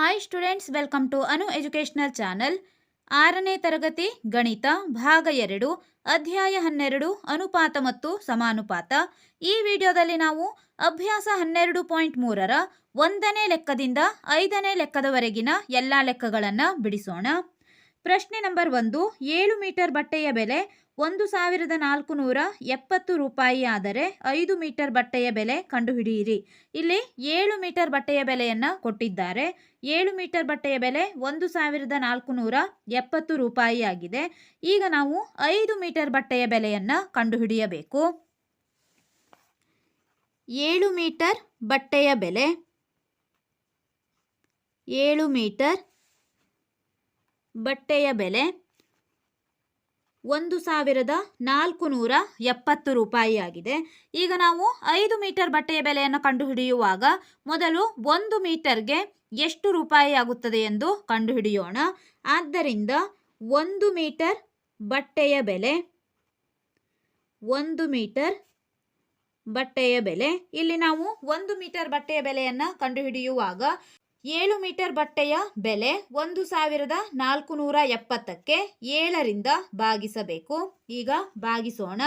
Hi students welcome to Anu educational channel ಆರನೇ ತರಗತಿ, ಗಣಿತ, ಭಾಗ ಎರಡು, ಅಧ್ಯಾಯ ಹನ್ನೆರಡು, ಅನುಪಾತ ಮತ್ತು ಸಮಾನುಪಾತ. ಈ ವಿಡಿಯೋದಲ್ಲಿ ನಾವು ಅಭ್ಯಾಸ ಹನ್ನೆರಡು ಪಾಯಿಂಟ್ ಮೂರರ ಒಂದನೇ ಲೆಕ್ಕದಿಂದ ಐದನೇ ಲೆಕ್ಕದವರೆಗಿನ ಎಲ್ಲ ಲೆಕ್ಕಗಳನ್ನು ಬಿಡಿಸೋಣ. ಪ್ರಶ್ನೆ ನಂಬರ್ ಒಂದು, ಏಳು ಮೀಟರ್ ಬಟ್ಟೆಯ ಬೆಲೆ ಒಂದು ಸಾವಿರದ ನಾಲ್ಕು ನೂರ ಎಪ್ಪತ್ತು ರೂಪಾಯಿ ಆದರೆ ಐದು ಮೀಟರ್ ಬಟ್ಟೆಯ ಬೆಲೆ ಕಂಡುಹಿಡಿಯಿರಿ. ಇಲ್ಲಿ ಏಳು ಮೀಟರ್ ಬಟ್ಟೆಯ ಬೆಲೆಯನ್ನು ಕೊಟ್ಟಿದ್ದಾರೆ. ಏಳು ಮೀಟರ್ ಬಟ್ಟೆಯ ಬೆಲೆ ಒಂದು ಸಾವಿರದ ನಾಲ್ಕು ನೂರ ಎಪ್ಪತ್ತು ರೂಪಾಯಿ ಆಗಿದೆ. ಈಗ ನಾವು ಐದು ಮೀಟರ್ ಬಟ್ಟೆಯ ಬೆಲೆಯನ್ನು ಕಂಡುಹಿಡಿಯಬೇಕು. ಏಳು ಮೀಟರ್ ಬಟ್ಟೆಯ ಬೆಲೆ. ಏಳು ಮೀಟರ್ ಬಟ್ಟೆಯ ಬೆಲೆ. ಒಂದು ಸಾವಿರದ ನಾಲ್ಕು ನೂರ ಎಪ್ಪತ್ತು ರೂಪಾಯಿ ಆಗಿದೆ ಈಗ ನಾವು ಐದು ಮೀಟರ್ ಬಟ್ಟೆಯ ಬೆಲೆಯನ್ನು ಕಂಡುಹಿಡಿಯುವಾಗ ಮೊದಲು ಒಂದು ಮೀಟರ್ಗೆ ಎಷ್ಟು ರೂಪಾಯಿ ಆಗುತ್ತದೆ ಎಂದು ಕಂಡುಹಿಡಿಯೋಣ. ಆದ್ದರಿಂದ ಒಂದು ಮೀಟರ್ ಬಟ್ಟೆಯ ಬೆಲೆ, ಒಂದು ಮೀಟರ್ ಬಟ್ಟೆಯ ಬೆಲೆ. ಇಲ್ಲಿ ನಾವು ಒಂದು ಮೀಟರ್ ಬಟ್ಟೆಯ ಬೆಲೆಯನ್ನು ಕಂಡುಹಿಡಿಯುವಾಗ ಏಳು ಮೀಟರ್ ಬಟ್ಟೆಯ ಬೆಲೆ ಒಂದು ಸಾವಿರದ ನಾಲ್ಕು ನೂರ ಎಪ್ಪತ್ತಕ್ಕೆ ಏಳರಿಂದ ಭಾಗಿಸಬೇಕು. ಈಗ ಭಾಗಿಸೋಣ.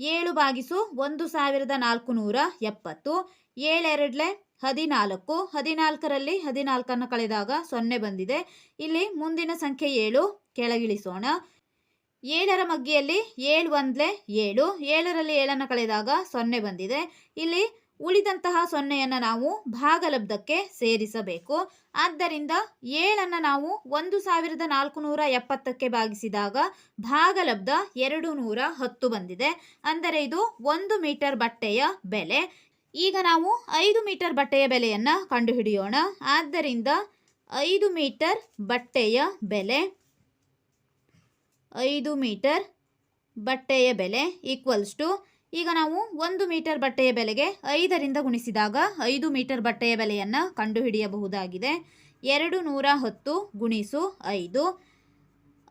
ಏಳು ಭಾಗಿಸು ಒಂದು ಸಾವಿರದ ನಾಲ್ಕು ನೂರ ಎಪ್ಪತ್ತು. ಏಳೆರಡಲೆ ಹದಿನಾಲ್ಕು, ಹದಿನಾಲ್ಕರಲ್ಲಿ ಹದಿನಾಲ್ಕನ್ನು ಕಳೆದಾಗ ಸೊನ್ನೆ ಬಂದಿದೆ. ಇಲ್ಲಿ ಮುಂದಿನ ಸಂಖ್ಯೆ ಏಳು ಕೆಳಗಿಳಿಸೋಣ. ಏಳರ ಮಗ್ಗಿಯಲ್ಲಿ ಏಳು ಒಂದ್ಲೆ ಏಳು, ಏಳರಲ್ಲಿ ಏಳನ್ನು ಕಳೆದಾಗ ಸೊನ್ನೆ ಬಂದಿದೆ. ಇಲ್ಲಿ ಉಳಿದಂತಹ ಸೊನ್ನೆಯನ್ನು ನಾವು ಭಾಗಲಬ್ಧಕ್ಕೆ ಸೇರಿಸಬೇಕು. ಆದ್ದರಿಂದ ಏಳನ್ನು ನಾವು ಒಂದು ಸಾವಿರದ ನಾಲ್ಕು ನೂರ ಎಪ್ಪತ್ತಕ್ಕೆ ಭಾಗಿಸಿದಾಗ ಭಾಗಲಬ್ಧ ಎರಡು ನೂರ ಹತ್ತು ಬಂದಿದೆ. ಅಂದರೆ ಇದು ಒಂದು ಮೀಟರ್ ಬಟ್ಟೆಯ ಬೆಲೆ. ಈಗ ನಾವು ಐದು ಮೀಟರ್ ಬಟ್ಟೆಯ ಬೆಲೆಯನ್ನು ಕಂಡುಹಿಡಿಯೋಣ. ಆದ್ದರಿಂದ ಐದು ಮೀಟರ್ ಬಟ್ಟೆಯ ಬೆಲೆ, ಐದು ಮೀಟರ್ ಬಟ್ಟೆಯ ಬೆಲೆ ಈಕ್ವಲ್ಸ್ ಟು ಈಗ ನಾವು ಒಂದು ಮೀಟರ್ ಬಟ್ಟೆಯ ಬೆಲೆಗೆ ಐದರಿಂದ ಗುಣಿಸಿದಾಗ ಐದು ಮೀಟರ್ ಬಟ್ಟೆಯ ಬೆಲೆಯನ್ನು ಕಂಡುಹಿಡಿಯಬಹುದಾಗಿದೆ. ಎರಡು ನೂರ ಹತ್ತು ಗುಣಿಸು ಐದು.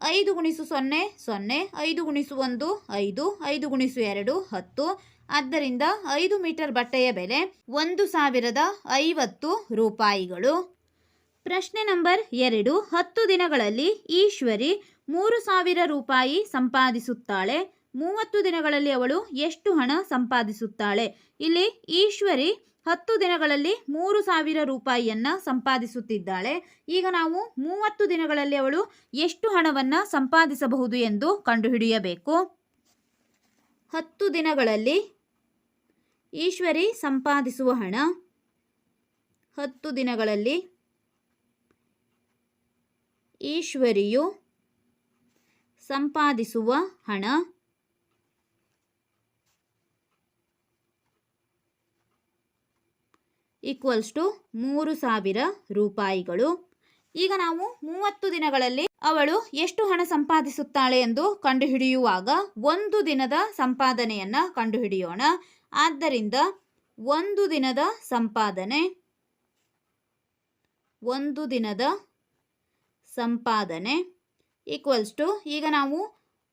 ಐದು ಗುಣಿಸು ಸೊನ್ನೆ ಸೊನ್ನೆ. ಐದು ಗುಣಿಸು ಒಂದು, ಐದು. ಐದು ಗುಣಿಸು ಎರಡು, ಹತ್ತು. ಆದ್ದರಿಂದ ಐದು ಮೀಟರ್ ಬಟ್ಟೆಯ ಬೆಲೆ ಒಂದು ಸಾವಿರದ ಐವತ್ತು ರೂಪಾಯಿಗಳು. ಪ್ರಶ್ನೆ ನಂಬರ್ ಎರಡು, ಹತ್ತು ದಿನಗಳಲ್ಲಿ ಈಶ್ವರಿ ಮೂರು ಸಾವಿರ ರೂಪಾಯಿ ಸಂಪಾದಿಸುತ್ತಾಳೆ. ಮೂವತ್ತು ದಿನಗಳಲ್ಲಿ ಅವಳು ಎಷ್ಟು ಹಣ ಸಂಪಾದಿಸುತ್ತಾಳೆ? ಇಲ್ಲಿ ಈಶ್ವರಿ ಹತ್ತು ದಿನಗಳಲ್ಲಿ ಮೂರು ಸಾವಿರ ರೂಪಾಯಿಯನ್ನು ಸಂಪಾದಿಸುತ್ತಿದ್ದಾಳೆ. ಈಗ ನಾವು ಮೂವತ್ತು ದಿನಗಳಲ್ಲಿ ಅವಳು ಎಷ್ಟು ಹಣವನ್ನು ಸಂಪಾದಿಸಬಹುದು ಎಂದು ಕಂಡುಹಿಡಿಯಬೇಕು. ಹತ್ತು ದಿನಗಳಲ್ಲಿ ಈಶ್ವರಿ ಸಂಪಾದಿಸುವ ಹಣ. ಹತ್ತು ದಿನಗಳಲ್ಲಿ ಈಶ್ವರಿಯು ಸಂಪಾದಿಸುವ ಹಣ. ಈಕ್ವಲ್ಸ್ ಟು ಮೂರು ಸಾವಿರ ರೂಪಾಯಿಗಳು. ಈಗ ನಾವು ಮೂವತ್ತು ದಿನಗಳಲ್ಲಿ ಅವಳು ಎಷ್ಟು ಹಣ ಸಂಪಾದಿಸುತ್ತಾಳೆ ಎಂದು ಕಂಡುಹಿಡಿಯುವಾಗ ಒಂದು ದಿನದ ಸಂಪಾದನೆಯನ್ನು ಕಂಡುಹಿಡಿಯೋಣ. ಆದ್ದರಿಂದ ಒಂದು ದಿನದ ಸಂಪಾದನೆ, ಒಂದು ದಿನದ ಸಂಪಾದನೆ ಈಕ್ವಲ್ಸ್ ಟು ಈಗ ನಾವು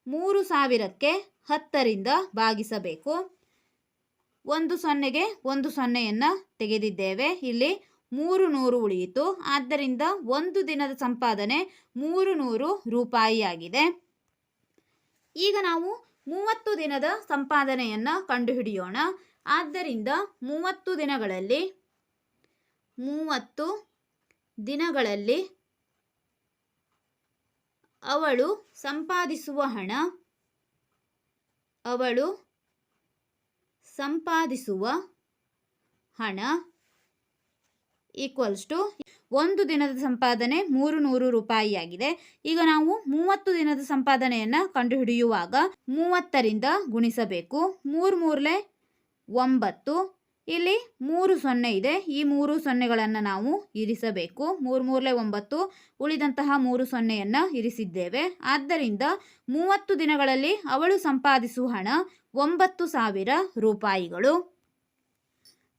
ಮೂರು ಸಾವಿರಕ್ಕೆ ಹತ್ತರಿಂದ ಭಾಗಿಸಬೇಕು. ಒಂದು ಸೊನ್ನೆಗೆ ಒಂದು ಸೊನ್ನೆಯನ್ನು ತೆಗೆದಿದ್ದೇವೆ. ಇಲ್ಲಿ ಮೂರು ನೂರು ಉಳಿಯಿತು. ಆದ್ದರಿಂದ ಒಂದು ದಿನದ ಸಂಪಾದನೆ ಮೂರು ನೂರು ರೂಪಾಯಿಯಾಗಿದೆ ಈಗ ನಾವು ಮೂವತ್ತು ದಿನದ ಸಂಪಾದನೆಯನ್ನು ಕಂಡುಹಿಡಿಯೋಣ. ಆದ್ದರಿಂದ ಮೂವತ್ತು ದಿನಗಳಲ್ಲಿ ಮೂವತ್ತು ದಿನಗಳಲ್ಲಿ ಅವಳು ಸಂಪಾದಿಸುವ ಹಣ ಅವಳು ಸಂಪಾದಿಸುವ ಹಣ ಈಕ್ವಲ್ಸ್ ಟು ಒಂದು ದಿನದ ಸಂಪಾದನೆ ಮೂರು ನೂರು ರೂಪಾಯಿಯಾಗಿದೆ. ಈಗ ನಾವು ಮೂವತ್ತು ದಿನದ ಸಂಪಾದನೆಯನ್ನು ಕಂಡುಹಿಡಿಯುವಾಗ ಮೂವತ್ತರಿಂದ ಗುಣಿಸಬೇಕು. ಮೂರು ಮೂರಲೆ ಒಂಬತ್ತು. ಇಲ್ಲಿ ಮೂರು ಸೊನ್ನೆ ಇದೆ. ಈ ಮೂರು ಸೊನ್ನೆಗಳನ್ನು ನಾವು ಇರಿಸಬೇಕು. ಮೂರು ಮೂರಲೆ ಒಂಬತ್ತು ಉಳಿದಂತಹ ಮೂರು ಸೊನ್ನೆಯನ್ನು ಇರಿಸಿದ್ದೇವೆ. ಆದ್ದರಿಂದ ಮೂವತ್ತು ದಿನಗಳಲ್ಲಿ ಅವಳು ಸಂಪಾದಿಸುವ ಹಣ ಒಂಬತ್ತು ಸಾವಿರ ರೂಪಾಯಿಗಳು.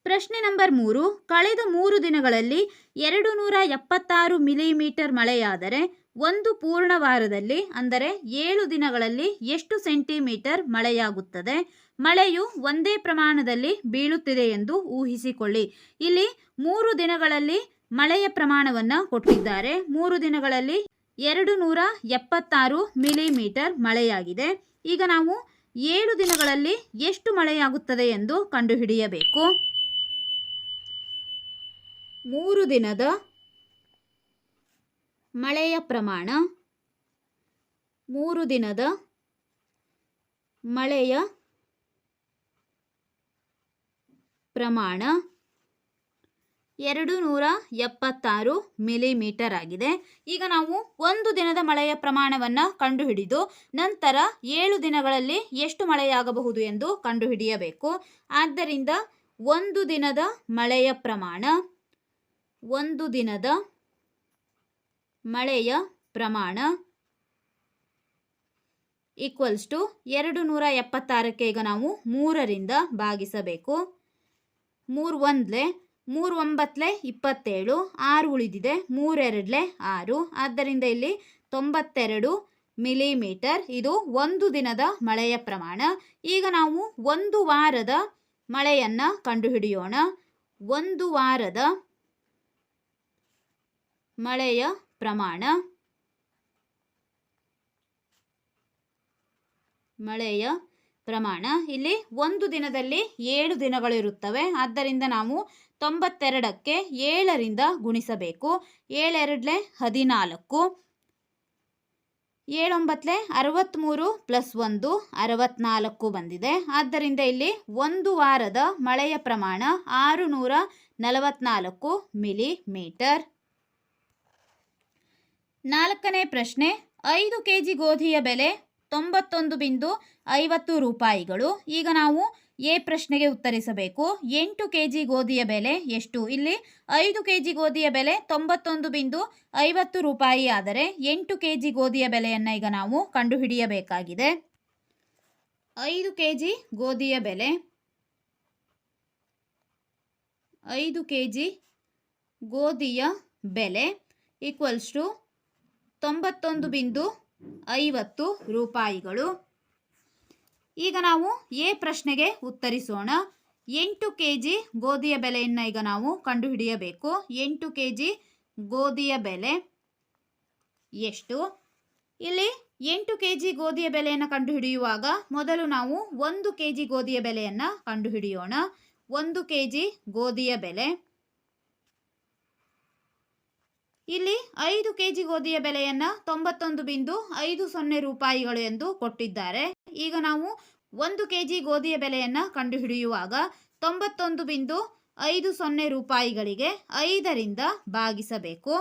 ಪ್ರಶ್ನೆ ನಂಬರ್ ಮೂರು. ಕಳೆದ ಮೂರು ದಿನಗಳಲ್ಲಿ ಎರಡು ನೂರ ಎಪ್ಪತ್ತಾರು ಮಿಲಿಮೀಟರ್ ಮಳೆಯಾದರೆ ಒಂದು ಪೂರ್ಣ ವಾರದಲ್ಲಿ ಅಂದರೆ ಏಳು ದಿನಗಳಲ್ಲಿ ಎಷ್ಟು ಸೆಂಟಿಮೀಟರ್ ಮಳೆಯಾಗುತ್ತದೆ? ಮಳೆಯು ಒಂದೇ ಪ್ರಮಾಣದಲ್ಲಿ ಬೀಳುತ್ತಿದೆ ಎಂದು ಊಹಿಸಿಕೊಳ್ಳಿ. ಇಲ್ಲಿ ಮೂರು ದಿನಗಳಲ್ಲಿ ಮಳೆಯ ಪ್ರಮಾಣವನ್ನು ಕೊಟ್ಟಿದ್ದಾರೆ. ಮೂರು ದಿನಗಳಲ್ಲಿ ಎರಡು ನೂರ ಎಪ್ಪತ್ತಾರು ಮಿಲಿಮೀಟರ್ ಮಳೆಯಾಗಿದೆ. ಈಗ ನಾವು ಏಳು ದಿನಗಳಲ್ಲಿ ಎಷ್ಟು ಮಳೆಯಾಗುತ್ತದೆ ಎಂದು ಕಂಡುಹಿಡಿಯಬೇಕು. ಮೂರು ದಿನದ ಮಳೆಯ ಪ್ರಮಾಣ ಮೂರು ದಿನದ ಮಳೆಯ ಪ್ರಮಾಣ ಎರಡು ನೂರ ಎಪ್ಪತ್ತಾರು ಮಿಲಿಮೀಟರ್ ಆಗಿದೆ. ಈಗ ನಾವು ಒಂದು ದಿನದ ಮಳೆಯ ಪ್ರಮಾಣವನ್ನು ಕಂಡುಹಿಡಿದು ನಂತರ ಏಳು ದಿನಗಳಲ್ಲಿ ಎಷ್ಟು ಮಳೆಯಾಗಬಹುದು ಎಂದು ಕಂಡುಹಿಡಿಯಬೇಕು. ಆದ್ದರಿಂದ ಒಂದು ದಿನದ ಮಳೆಯ ಪ್ರಮಾಣ, ಒಂದು ದಿನದ ಮಳೆಯ ಪ್ರಮಾಣ ಈಕ್ವಲ್ಸ್ ಟು ಎರಡು ನೂರ ಎಪ್ಪತ್ತಾರಕ್ಕೆ ಈಗ ನಾವು ಮೂರರಿಂದ ಭಾಗಿಸಬೇಕು. ಮೂರು ಒಂದ್ಲೆ ಮೂರು ಒಂಬತ್ತಲೆ ಇಪ್ಪತ್ತೇಳು, ಆರು ಉಳಿದಿದೆ, ಮೂರೆರಡ್ಲೆ ಆರು. ಆದ್ದರಿಂದ ಇಲ್ಲಿ ತೊಂಬತ್ತೆರಡು ಮಿಲಿಮೀಟರ್. ಇದು ಒಂದು ದಿನದ ಮಳೆಯ ಪ್ರಮಾಣ. ಈಗ ನಾವು ಒಂದು ವಾರದ ಮಳೆಯನ್ನು ಕಂಡುಹಿಡಿಯೋಣ. ಒಂದು ವಾರದ ಮಳೆಯ ಪ್ರಮಾಣ. ಮಳೆಯ ಪ್ರಮಾಣ. ಇಲ್ಲಿ ಒಂದು ದಿನದಲ್ಲಿ ಏಳು ದಿನಗಳಿರುತ್ತವೆ. ಆದ್ದರಿಂದ ನಾವು ತೊಂಬತ್ತೆರಡಕ್ಕೆ ಏಳರಿಂದ ಗುಣಿಸಬೇಕು. ಏಳೆರಡಲೆ ಹದಿನಾಲ್ಕು. ಏಳೊಂಬತ್ತಲೆ ಅರವತ್ತ್ಮೂರು ಪ್ಲಸ್ ಒಂದು ಅರವತ್ನಾಲ್ಕು ಬಂದಿದೆ. ಆದ್ದರಿಂದ ಇಲ್ಲಿ ಒಂದು ವಾರದ ಮಳೆಯ ಪ್ರಮಾಣ ಆರು ನೂರ ನಲವತ್ನಾಲ್ಕು ಮಿಲಿಮೀಟರ್. ನಾಲ್ಕನೇ ಪ್ರಶ್ನೆ, ಐದು ಕೆ ಜಿ ಗೋಧಿಯ ಬೆಲೆ ತೊಂಬತ್ತೊಂದು ಬಿಂದು ಐವತ್ತು ರೂಪಾಯಿಗಳು. ಈಗ ನಾವು ಎ ಪ್ರಶ್ನೆಗೆ ಉತ್ತರಿಸಬೇಕು. ಎಂಟು ಕೆ ಜಿ ಗೋಧಿಯ ಬೆಲೆ ಎಷ್ಟು? ಇಲ್ಲಿ ಐದು ಕೆ ಜಿ ಗೋಧಿಯ ಬೆಲೆ ತೊಂಬತ್ತೊಂದು ಬಿಂದು ಐವತ್ತು ರೂಪಾಯಿ ಆದರೆ ಎಂಟು ಕೆ ಜಿ ಗೋಧಿಯ ಬೆಲೆಯನ್ನು ಈಗ ನಾವು ಕಂಡುಹಿಡಿಯಬೇಕಾಗಿದೆ. ಐದು ಕೆ ಜಿ ಗೋಧಿಯ ಬೆಲೆ ಐದು ಕೆ ಜಿ ಗೋಧಿಯ ಬೆಲೆ ಈಕ್ವಲ್ಸ್ ಟು ತೊಂಬತ್ತೊಂದು ಬಿಂದು ಐವತ್ತು ರೂಪಾಯಿಗಳು. ಈಗ ನಾವು ಎ ಪ್ರಶ್ನೆಗೆ ಉತ್ತರಿಸೋಣ. ಎಂಟು ಕೆ ಜಿ ಗೋಧಿಯ ಬೆಲೆಯನ್ನು ಈಗ ನಾವು ಕಂಡುಹಿಡಿಯಬೇಕು. ಎಂಟು ಕೆ ಜಿ ಗೋಧಿಯ ಬೆಲೆ ಎಷ್ಟು? ಇಲ್ಲಿ ಎಂಟು ಕೆ ಜಿ ಗೋಧಿಯ ಬೆಲೆಯನ್ನು ಕಂಡುಹಿಡಿಯುವಾಗ ಮೊದಲು ನಾವು ಒಂದು ಕೆ ಜಿ ಗೋಧಿಯ ಬೆಲೆಯನ್ನು ಕಂಡುಹಿಡಿಯೋಣ. ಒಂದು ಕೆ ಜಿ ಗೋಧಿಯ ಬೆಲೆ ಇಲ್ಲಿ ಐದು ಕೆಜಿ ಗೋಧಿಯ ಬೆಲೆಯನ್ನು ತೊಂಬತ್ತೊಂದು ಬಿಂದು ಐದು ಸೊನ್ನೆ ರೂಪಾಯಿಗಳು ಎಂದು ಕೊಟ್ಟಿದ್ದಾರೆ. ಈಗ ನಾವು ಒಂದು ಕೆಜಿ ಗೋಧಿಯ ಬೆಲೆಯನ್ನು ಕಂಡುಹಿಡಿಯುವಾಗ ತೊಂಬತ್ತೊಂದು ಬಿಂದು ಐದು ಸೊನ್ನೆ ರೂಪಾಯಿಗಳಿಗೆ ಐದರಿಂದ ಭಾಗಿಸಬೇಕು.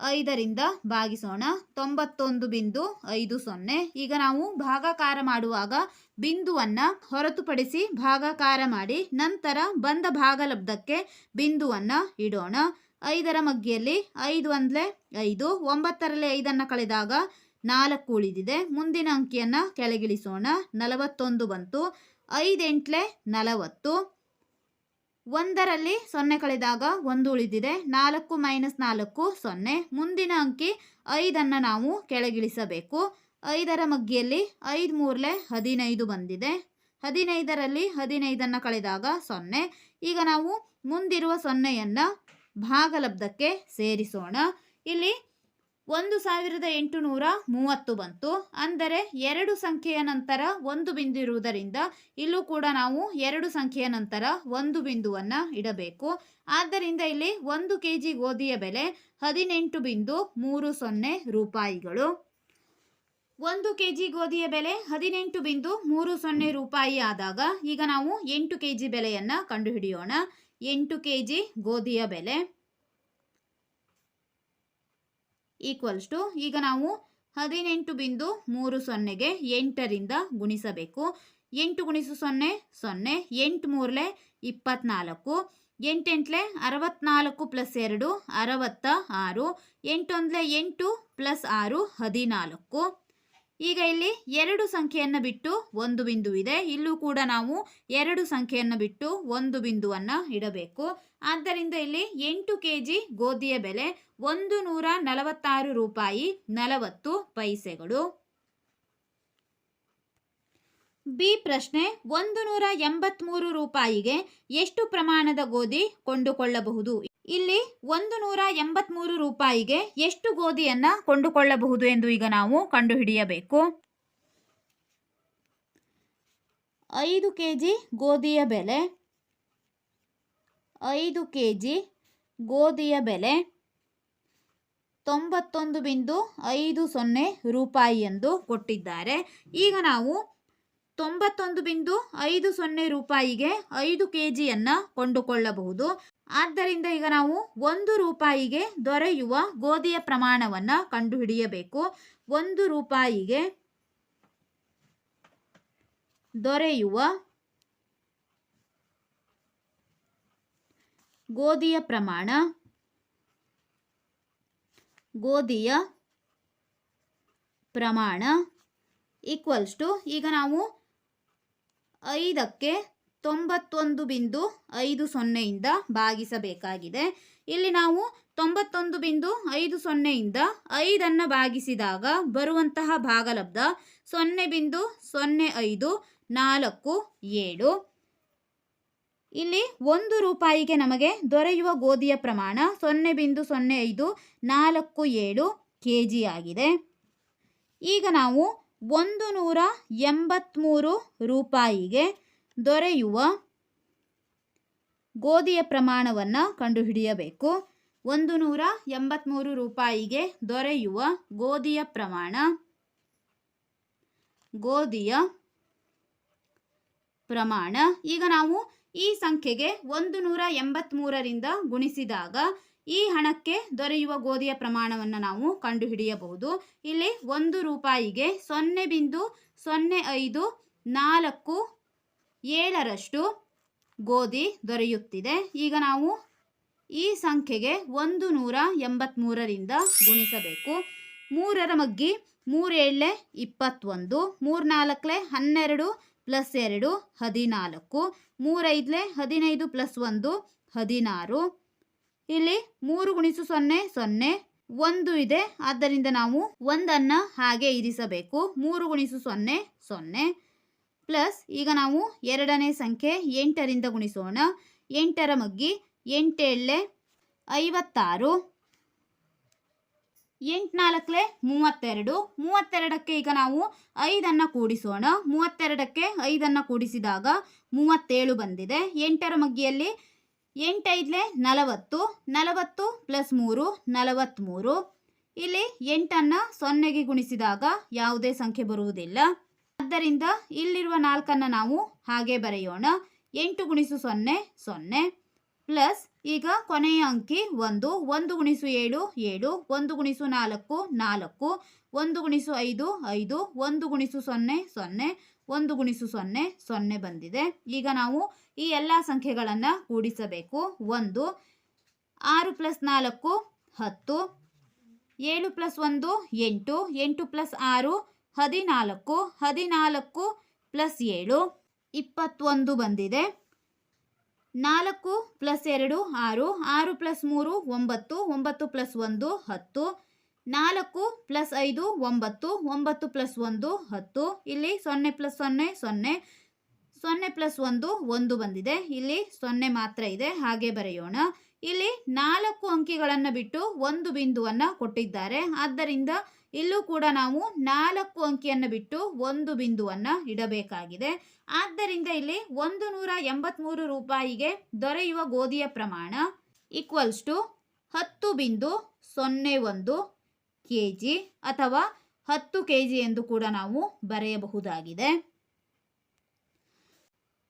ಐದರಿಂದ ಭಾಗಿಸೋಣ. ತೊಂಬತ್ತೊಂದು ಬಿಂದು ಐದು ಸೊನ್ನೆ. ಈಗ ನಾವು ಭಾಗಾಕಾರ ಮಾಡುವಾಗ ಬಿಂದುವನ್ನು ಹೊರತುಪಡಿಸಿ ಭಾಗಾಕಾರ ಮಾಡಿ ನಂತರ ಬಂದ ಭಾಗಲಬ್ಧಕ್ಕೆ ಬಿಂದುವನ್ನು ಇಡೋಣ. ಐದರ ಮಗ್ಗಿಯಲ್ಲಿ ಐದು ಅಂದ್ಲೆ ಐದು, ಒಂಬತ್ತರಲ್ಲಿ ಐದನ್ನು ಕಳೆದಾಗ ನಾಲ್ಕು ಉಳಿದಿದೆ. ಮುಂದಿನ ಅಂಕಿಯನ್ನು ಕೆಳಗಿಳಿಸೋಣ. ನಲವತ್ತೊಂದು ಬಂತು. ಐದೆಂಟ್ಲೆ ನಲವತ್ತು. ಒಂದರಲ್ಲಿ ಸೊನ್ನೆ ಕಳೆದಾಗ ಒಂದು ಉಳಿದಿದೆ. ನಾಲ್ಕು ಮೈನಸ್ ನಾಲ್ಕು, ಸೊನ್ನೆ. ಮುಂದಿನ ಅಂಕಿ ಐದನ್ನು ನಾವು ಕೆಳಗಿಳಿಸಬೇಕು. ಐದರ ಮಗ್ಗಿಯಲ್ಲಿ ಐದು ಮೂರಲೆ ಹದಿನೈದು ಬಂದಿದೆ. ಹದಿನೈದರಲ್ಲಿ ಹದಿನೈದನ್ನು ಕಳೆದಾಗ ಸೊನ್ನೆ. ಈಗ ನಾವು ಮುಂದಿರುವ ಸೊನ್ನೆಯನ್ನು ಭಾಗಲಬ್ಧಕ್ಕೆ ಸೇರಿಸೋಣ. ಇಲ್ಲಿ ಒಂದು ಸಾವಿರದ ಎಂಟುನೂರ ಮೂವತ್ತು ಬಂತು. ಅಂದರೆ ಎರಡು ಸಂಖ್ಯೆಯ ನಂತರ ಒಂದು ಬಿಂದು ಇರುವುದರಿಂದ ಇಲ್ಲೂ ಕೂಡ ನಾವು ಎರಡು ಸಂಖ್ಯೆಯ ನಂತರ ಒಂದು ಬಿಂದುವನ್ನು ಇಡಬೇಕು. ಆದ್ದರಿಂದ ಇಲ್ಲಿ ಒಂದು ಕೆ ಜಿ ಗೋಧಿಯ ಬೆಲೆ ಹದಿನೆಂಟು ಬಿಂದು ಮೂರು ಸೊನ್ನೆ ರೂಪಾಯಿಗಳು. ಒಂದು ಕೆ ಜಿ ಗೋಧಿಯ ಬೆಲೆ ಹದಿನೆಂಟು ಬಿಂದು ಮೂರು ಸೊನ್ನೆ ರೂಪಾಯಿ ಆದಾಗ ಈಗ ನಾವು ಎಂಟು ಕೆ ಜಿ ಬೆಲೆಯನ್ನು ಕಂಡುಹಿಡಿಯೋಣ. ಎಂಟು ಕೆ ಜಿ ಗೋಧಿಯ ಬೆಲೆ ಈಕ್ವಲ್ಸ್ ಟು, ಈಗ ನಾವು ಹದಿನೆಂಟು ಬಿಂದು ಮೂರು ಸೊನ್ನೆಗೆ ಎಂಟರಿಂದ ಗುಣಿಸಬೇಕು. ಎಂಟು ಗುಣಿಸು ಸೊನ್ನೆ ಸೊನ್ನೆ, ಎಂಟು ಮೂರಲೆ ಇಪ್ಪತ್ನಾಲ್ಕು, ಎಂಟೆಂಟ್ಲೆ ಅರವತ್ನಾಲ್ಕು ಪ್ಲಸ್ ಎರಡು ಅರವತ್ತ ಆರು, ಎಂಟೊಂದಲೆ ಎಂಟು ಪ್ಲಸ್ ಆರು ಹದಿನಾಲ್ಕು. ಈಗ ಇಲ್ಲಿ ಎರಡು ಸಂಖ್ಯೆಯನ್ನು ಬಿಟ್ಟು ಒಂದು ಬಿಂದು ಇದೆ. ಇಲ್ಲೂ ಕೂಡ ನಾವು ಎರಡು ಸಂಖ್ಯೆಯನ್ನು ಬಿಟ್ಟು ಒಂದು ಬಿಂದುವನ್ನು ಇಡಬೇಕು. ಆದ್ದರಿಂದ ಇಲ್ಲಿ ಎಂಟು ಕೆ ಜಿ ಗೋಧಿಯ ಬೆಲೆ ಒಂದು ನೂರ ನಲವತ್ತಾರು ರೂಪಾಯಿ ನಲವತ್ತು ಪೈಸೆಗಳು. ಬಿ ಪ್ರಶ್ನೆ, ಒಂದು ನೂರ ಎಂಬತ್ತ್ಮೂರು ರೂಪಾಯಿಗೆ ಎಷ್ಟು ಪ್ರಮಾಣದ ಗೋಧಿ ಕೊಂಡುಕೊಳ್ಳಬಹುದು? ಇಲ್ಲಿ ಒಂದು ನೂರ ಎಂಬತ್ಮೂರು ರೂಪಾಯಿಗೆ ಎಷ್ಟು ಗೋಧಿಯನ್ನು ಕೊಂಡುಕೊಳ್ಳಬಹುದು ಎಂದು ಈಗ ನಾವು ಕಂಡುಹಿಡಿಯಬೇಕು. ಐದು ಕೆ ಜಿ ಗೋಧಿಯ ಬೆಲೆ. ಐದು ಕೆ ಜಿ ಗೋಧಿಯ ಬೆಲೆ ತೊಂಬತ್ತೊಂದು ಬಿಂದು ಐದು ಸೊನ್ನೆ ರೂಪಾಯಿ ಎಂದು ಕೊಟ್ಟಿದ್ದಾರೆ. ಈಗ ನಾವು ತೊಂಬತ್ತೊಂದು ಬಿಂದು ಐದು ಸೊನ್ನೆ ರೂಪಾಯಿಗೆ ಐದು ಕೆ ಜಿಯನ್ನು ಕೊಂಡುಕೊಳ್ಳಬಹುದು. ಆದ್ದರಿಂದ ಈಗ ನಾವು ಒಂದು ರೂಪಾಯಿಗೆ ದೊರೆಯುವ ಗೋಧಿಯ ಪ್ರಮಾಣವನ್ನು ಕಂಡುಹಿಡಿಯಬೇಕು. ಒಂದು ರೂಪಾಯಿಗೆ ದೊರೆಯುವ ಗೋಧಿಯ ಪ್ರಮಾಣ ಗೋಧಿಯ ಪ್ರಮಾಣ ಈಕ್ವಲ್ಸ್ ಟು ಈಗ ನಾವು ಐದಕ್ಕೆ ತೊಂಬತ್ತೊಂದು ಬಿಂದು ಐದು ಸೊನ್ನೆಯಿಂದ ಭಾಗಿಸಬೇಕಾಗಿದೆ. ಇಲ್ಲಿ ನಾವು ತೊಂಬತ್ತೊಂದು ಬಿಂದು ಐದು ಸೊನ್ನೆಯಿಂದ ಐದನ್ನು ಭಾಗಿಸಿದಾಗ ಬರುವಂತಹ ಭಾಗಲಬ್ಧ ಸೊನ್ನೆ ಬಿಂದು ಸೊನ್ನೆ ಐದು ನಾಲ್ಕು ಏಳು. ಇಲ್ಲಿ ಒಂದು ರೂಪಾಯಿಗೆ ನಮಗೆ ದೊರೆಯುವ ಗೋಧಿಯ ಪ್ರಮಾಣ ಸೊನ್ನೆ ಬಿಂದು ಸೊನ್ನೆ ಐದು ನಾಲ್ಕು ಏಳು ಕೆ ಜಿ ಆಗಿದೆ. ಈಗ ನಾವು ಒಂದು ನೂರ ಎಂಬತ್ತ್ಮೂರು ರೂಪಾಯಿಗೆ ದೊರೆಯುವ ಗೋಧಿಯ ಪ್ರಮಾಣವನ್ನು ಕಂಡುಹಿಡಿಯಬೇಕು. ಒಂದು ನೂರ ಎಂಬತ್ತ್ಮೂರು ರೂಪಾಯಿಗೆ ದೊರೆಯುವ ಗೋಧಿಯ ಪ್ರಮಾಣ. ಗೋಧಿಯ ಪ್ರಮಾಣ. ಈಗ ನಾವು ಈ ಸಂಖ್ಯೆಗೆ ಒಂದು ನೂರ ಎಂಬತ್ತ್ಮೂರರಿಂದ ಗುಣಿಸಿದಾಗ ಈ ಹಣಕ್ಕೆ ದೊರೆಯುವ ಗೋಧಿಯ ಪ್ರಮಾಣವನ್ನು ನಾವು ಕಂಡುಹಿಡಿಯಬಹುದು. ಇಲ್ಲಿ ಒಂದು ರೂಪಾಯಿಗೆ ಸೊನ್ನೆ ಬಿಂದು ಸೊನ್ನೆ ಐದು ನಾಲ್ಕು ಏಳರಷ್ಟು ಗೋಧಿ ದೊರೆಯುತ್ತಿದೆ. ಈಗ ನಾವು ಈ ಸಂಖ್ಯೆಗೆ ಒಂದು ನೂರ ಎಂಬತ್ತ್ಮೂರರಿಂದ ಗುಣಿಸಬೇಕು. ಮೂರರ ಮಗ್ಗಿ ಮೂರೇಳೆ ಇಪ್ಪತ್ತೊಂದು ಮೂರ್ನಾಲ್ಕಲೆ ಹನ್ನೆರಡು ಪ್ಲಸ್ ಎರಡು ಹದಿನಾಲ್ಕು ಮೂರೈದಲೆ ಹದಿನೈದು ಪ್ಲಸ್ ಒಂದು ಹದಿನಾರು. ಇಲ್ಲಿ ಮೂರು ಗುಣಿಸು ಸೊನ್ನೆ ಸೊನ್ನೆ ಒಂದು ಇದೆ. ಆದ್ದರಿಂದ ನಾವು ಒಂದನ್ನು ಹಾಗೆ ಇರಿಸಬೇಕು. ಮೂರು ಗುಣಿಸು ಸೊನ್ನೆ ಸೊನ್ನೆ. ಪ್ಲಸ್ ಈಗ ನಾವು ಎರಡನೇ ಸಂಖ್ಯೆ ಎಂಟರಿಂದ ಗುಣಿಸೋಣ. ಎಂಟರ ಮಗ್ಗಿ ಎಂಟೇಳೆ ಐವತ್ತಾರು. ಎಂಟ್ನಾಲ್ಕಲೆ ಮೂವತ್ತೆರಡು. ಮೂವತ್ತೆರಡಕ್ಕೆ ಈಗ ನಾವು ಐದನ್ನು ಕೂಡಿಸೋಣ. ಮೂವತ್ತೆರಡಕ್ಕೆ ಐದನ್ನು ಕೂಡಿಸಿದಾಗ ಮೂವತ್ತೇಳು ಬಂದಿದೆ. ಎಂಟರ ಮಗ್ಗಿಯಲ್ಲಿ ಎಂಟೈದಲೆ ನಲವತ್ತು. ನಲವತ್ತು ಪ್ಲಸ್ ಮೂರು, ನಲವತ್ತ್ಮೂರು. ಇಲ್ಲಿ ಎಂಟನ್ನು ಸೊನ್ನೆಗೆ ಗುಣಿಸಿದಾಗ ಯಾವುದೇ ಸಂಖ್ಯೆ ಬರುವುದಿಲ್ಲ. ಆದ್ದರಿಂದ ಇಲ್ಲಿರುವ ನಾಲ್ಕನ್ನು ನಾವು ಹಾಗೆ ಬರೆಯೋಣ. ಎಂಟು ಗುಣಿಸು ಸೊನ್ನೆ ಸೊನ್ನೆ. ಪ್ಲಸ್ ಈಗ ಕೊನೆಯ ಅಂಕಿ ಒಂದು. ಒಂದು ಗುಣಿಸು ಏಳು ಏಳು. ಒಂದು ಗುಣಿಸು ನಾಲ್ಕು ನಾಲ್ಕು. ಒಂದು ಗುಣಿಸು ಐದು ಐದು. ಒಂದು ಗುಣಿಸು ಸೊನ್ನೆ ಸೊನ್ನೆ. ಒಂದು ಗುಣಿಸು ಸೊನ್ನೆ ಸೊನ್ನೆ ಬಂದಿದೆ. ಈಗ ನಾವು ಈ ಎಲ್ಲ ಸಂಖ್ಯೆಗಳನ್ನು ಕೂಡಿಸಬೇಕು. ಒಂದು, ಆರು ಪ್ಲಸ್ ನಾಲ್ಕು, ಹತ್ತು. ಏಳು ಪ್ಲಸ್ ಒಂದು, ಎಂಟು. ಎಂಟು ಪ್ಲಸ್ ಆರು ಹದಿನಾಲ್ಕು ಹದಿನಾಲ್ಕು ಪ್ಲಸ್ ಏಳು, ಇಪ್ಪತ್ತೊಂದು ಬಂದಿದೆ. ನಾಲ್ಕು ಪ್ಲಸ್ ಎರಡು, ಆರು ಆರು ಪ್ಲಸ್ ಮೂರು, ಒಂಬತ್ತು ಒಂಬತ್ತು ಪ್ಲಸ್ ಒಂದು, ಹತ್ತು, ನಾಲ್ಕು ಪ್ಲಸ್ ಐದು, ಒಂಬತ್ತು ಒಂಬತ್ತು ಪ್ಲಸ್ ಒಂದು, ಹತ್ತು, ಇಲ್ಲಿ ಸೊನ್ನೆ ಪ್ಲಸ್ ಸೊನ್ನೆ ಸೊನ್ನೆ ಸೊನ್ನೆ ಪ್ಲಸ್ ಒಂದು ಒಂದು ಬಂದಿದೆ. ಇಲ್ಲಿ ಸೊನ್ನೆ ಮಾತ್ರ ಇದೆ, ಹಾಗೆ ಬರೆಯೋಣ. ಇಲ್ಲಿ ನಾಲ್ಕು ಅಂಕಿಗಳನ್ನು ಬಿಟ್ಟು ಒಂದು ಬಿಂದುವನ್ನು ಕೊಟ್ಟಿದ್ದಾರೆ. ಆದ್ದರಿಂದ ಇಲ್ಲೂ ಕೂಡ ನಾವು ನಾಲ್ಕು ಅಂಕಿಯನ್ನು ಬಿಟ್ಟು ಒಂದು ಬಿಂದುವನ್ನು ಇಡಬೇಕಾಗಿದೆ. ಆದ್ದರಿಂದ ಇಲ್ಲಿ ಒಂದು ನೂರ ಎಂಬತ್ತ್ಮೂರು ರೂಪಾಯಿಗೆ ದೊರೆಯುವ ಗೋಧಿಯ ಪ್ರಮಾಣ ಈಕ್ವಲ್ಸ್ ಟು ಹತ್ತು ಬಿಂದು ಸೊನ್ನೆ ಒಂದು ಕೆ ಜಿ ಅಥವಾ ಹತ್ತು ಕೆ ಜಿ ಎಂದು ಕೂಡ ನಾವು ಬರೆಯಬಹುದಾಗಿದೆ.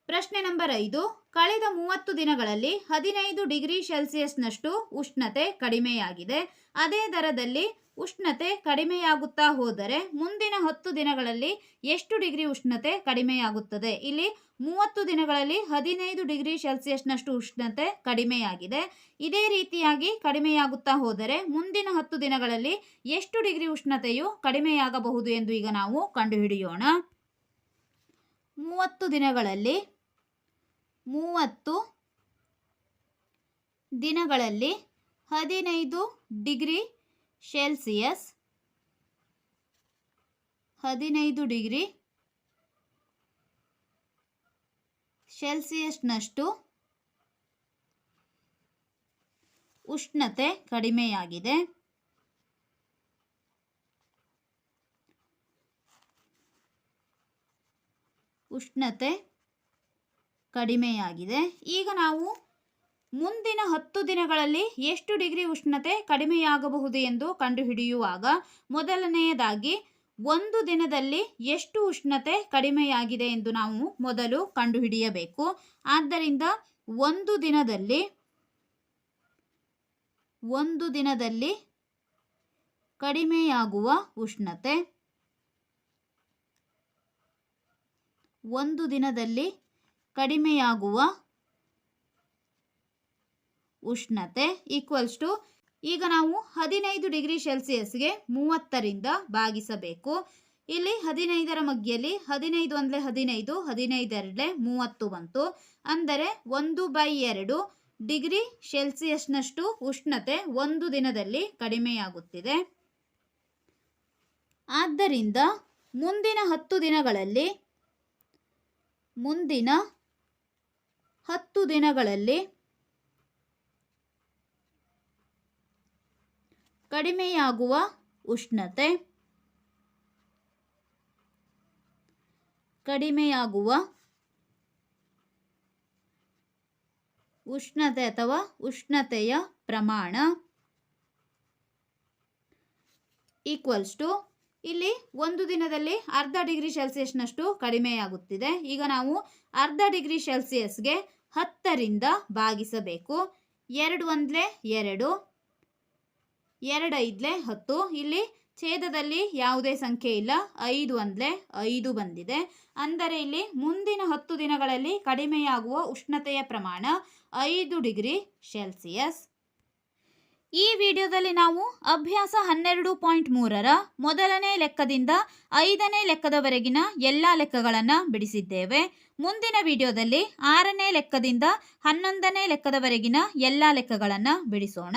ಪ್ರಶ್ನೆ ನಂಬರ್ ಐದು, ಕಳೆದ ಮೂವತ್ತು ದಿನಗಳಲ್ಲಿ ಹದಿನೈದು ಡಿಗ್ರಿ ಸೆಲ್ಸಿಯಸ್ನಷ್ಟು ಉಷ್ಣತೆ ಕಡಿಮೆಯಾಗಿದೆ. ಅದೇ ದರದಲ್ಲಿ ಉಷ್ಣತೆ ಕಡಿಮೆಯಾಗುತ್ತಾ ಹೋದರೆ ಮುಂದಿನ ಹತ್ತು ದಿನಗಳಲ್ಲಿ ಎಷ್ಟು ಡಿಗ್ರಿ ಉಷ್ಣತೆ ಕಡಿಮೆಯಾಗುತ್ತದೆ? ಇಲ್ಲಿ ಮೂವತ್ತು ದಿನಗಳಲ್ಲಿ ಹದಿನೈದು ಡಿಗ್ರಿ ಸೆಲ್ಸಿಯಸ್ನಷ್ಟು ಉಷ್ಣತೆ ಕಡಿಮೆಯಾಗಿದೆ. ಇದೇ ರೀತಿಯಾಗಿ ಕಡಿಮೆಯಾಗುತ್ತಾ ಹೋದರೆ ಮುಂದಿನ ಹತ್ತು ದಿನಗಳಲ್ಲಿ ಎಷ್ಟು ಡಿಗ್ರಿ ಉಷ್ಣತೆಯು ಕಡಿಮೆಯಾಗಬಹುದು ಎಂದು ಈಗ ನಾವು ಕಂಡುಹಿಡಿಯೋಣ. ಮೂವತ್ತು ದಿನಗಳಲ್ಲಿ ಮೂವತ್ತು ದಿನಗಳಲ್ಲಿ ಹದಿನೈದು ಡಿಗ್ರಿ ಸೆಲ್ಸಿಯಸ್ ಹದಿನೈದು ಡಿಗ್ರಿ. ಸೆಲ್ಸಿಯಸ್ನಷ್ಟು ಉಷ್ಣತೆ ಕಡಿಮೆಯಾಗಿದೆ. ಉಷ್ಣತೆ ಕಡಿಮೆಯಾಗಿದೆ. ಈಗ ನಾವು ಮುಂದಿನ ಹತ್ತು ದಿನಗಳಲ್ಲಿ ಎಷ್ಟು ಡಿಗ್ರಿ ಉಷ್ಣತೆ ಕಡಿಮೆಯಾಗಬಹುದು ಎಂದು ಕಂಡುಹಿಡಿಯುವಾಗ ಮೊದಲನೆಯದಾಗಿ ಒಂದು ದಿನದಲ್ಲಿ ಎಷ್ಟು ಉಷ್ಣತೆ ಕಡಿಮೆಯಾಗಿದೆ ಎಂದು ನಾವು ಮೊದಲು ಕಂಡುಹಿಡಿಯಬೇಕು. ಆದ್ದರಿಂದ ಒಂದು ದಿನದಲ್ಲಿ ಒಂದು ದಿನದಲ್ಲಿ ಕಡಿಮೆಯಾಗುವ ಉಷ್ಣತೆ, ಒಂದು ದಿನದಲ್ಲಿ ಕಡಿಮೆಯಾಗುವ ಉಷ್ಣತೆ ಈಕ್ವಲ್ಸ್ ಟು ಈಗ ನಾವು ಹದಿನೈದು ಡಿಗ್ರಿ ಸೆಲ್ಸಿಯಸ್ಗೆ ಮೂವತ್ತರಿಂದ ಭಾಗಿಸಬೇಕು. ಇಲ್ಲಿ ಹದಿನೈದರ ಮಗ್ಗಿಯಲ್ಲಿ ಹದಿನೈದು ಅಂದರೆ ಹದಿನೈದು ಹದಿನೈದರಲ್ಲೇ ಮೂವತ್ತು ಬಂತು. ಅಂದರೆ ಒಂದು ಬೈ ಎರಡು ಡಿಗ್ರಿ ಸೆಲ್ಸಿಯಸ್ನಷ್ಟು ಉಷ್ಣತೆ ಒಂದು ದಿನದಲ್ಲಿ ಕಡಿಮೆಯಾಗುತ್ತಿದೆ. ಆದ್ದರಿಂದ ಮುಂದಿನ ಹತ್ತು ದಿನಗಳಲ್ಲಿ, ಮುಂದಿನ ಹತ್ತು ದಿನಗಳಲ್ಲಿ ಕಡಿಮೆಯಾಗುವ ಉಷ್ಣತೆ. ಕಡಿಮೆಯಾಗುವ ಉಷ್ಣತೆ ಅಥವಾ ಉಷ್ಣತೆಯ ಪ್ರಮಾಣ ಈಕ್ವಲ್ಸ್ ಟು ಇಲ್ಲಿ ಒಂದು ದಿನದಲ್ಲಿ ಅರ್ಧ ಡಿಗ್ರಿ ಸೆಲ್ಸಿಯಸ್ನಷ್ಟು ಕಡಿಮೆಯಾಗುತ್ತಿದೆ. ಈಗ ನಾವು ಅರ್ಧ ಡಿಗ್ರಿ ಸೆಲ್ಸಿಯಸ್ಗೆ ಹತ್ತರಿಂದ ಭಾಗಿಸಬೇಕು. ಎರಡು ಒಂದಲೇ ಎರಡು. ಎರಡು ಐದಲೇ ಹತ್ತು. ಇಲ್ಲಿ ಛೇದದಲ್ಲಿ ಯಾವುದೇ ಸಂಖ್ಯೆ ಇಲ್ಲ. ಐದು ಅಂದಲೇ ಐದು ಬಂದಿದೆ. ಅಂದರೆ ಇಲ್ಲಿ ಮುಂದಿನ ಹತ್ತು ದಿನಗಳಲ್ಲಿ ಕಡಿಮೆಯಾಗುವ ಉಷ್ಣತೆಯ ಪ್ರಮಾಣ ಐದು ಡಿಗ್ರಿ ಸೆಲ್ಸಿಯಸ್. ಈ ವಿಡಿಯೋದಲ್ಲಿ ನಾವು ಅಭ್ಯಾಸ ಹನ್ನೆರಡು ಪಾಯಿಂಟ್ ಮೂರರ ಮೊದಲನೇ ಲೆಕ್ಕದಿಂದ ಐದನೇ ಲೆಕ್ಕದವರೆಗಿನ ಎಲ್ಲ ಲೆಕ್ಕಗಳನ್ನು ಬಿಡಿಸಿದ್ದೇವೆ. ಮುಂದಿನ ವಿಡಿಯೋದಲ್ಲಿ ಆರನೇ ಲೆಕ್ಕದಿಂದ ಹನ್ನೊಂದನೇ ಲೆಕ್ಕದವರೆಗಿನ ಎಲ್ಲ ಲೆಕ್ಕಗಳನ್ನು ಬಿಡಿಸೋಣ.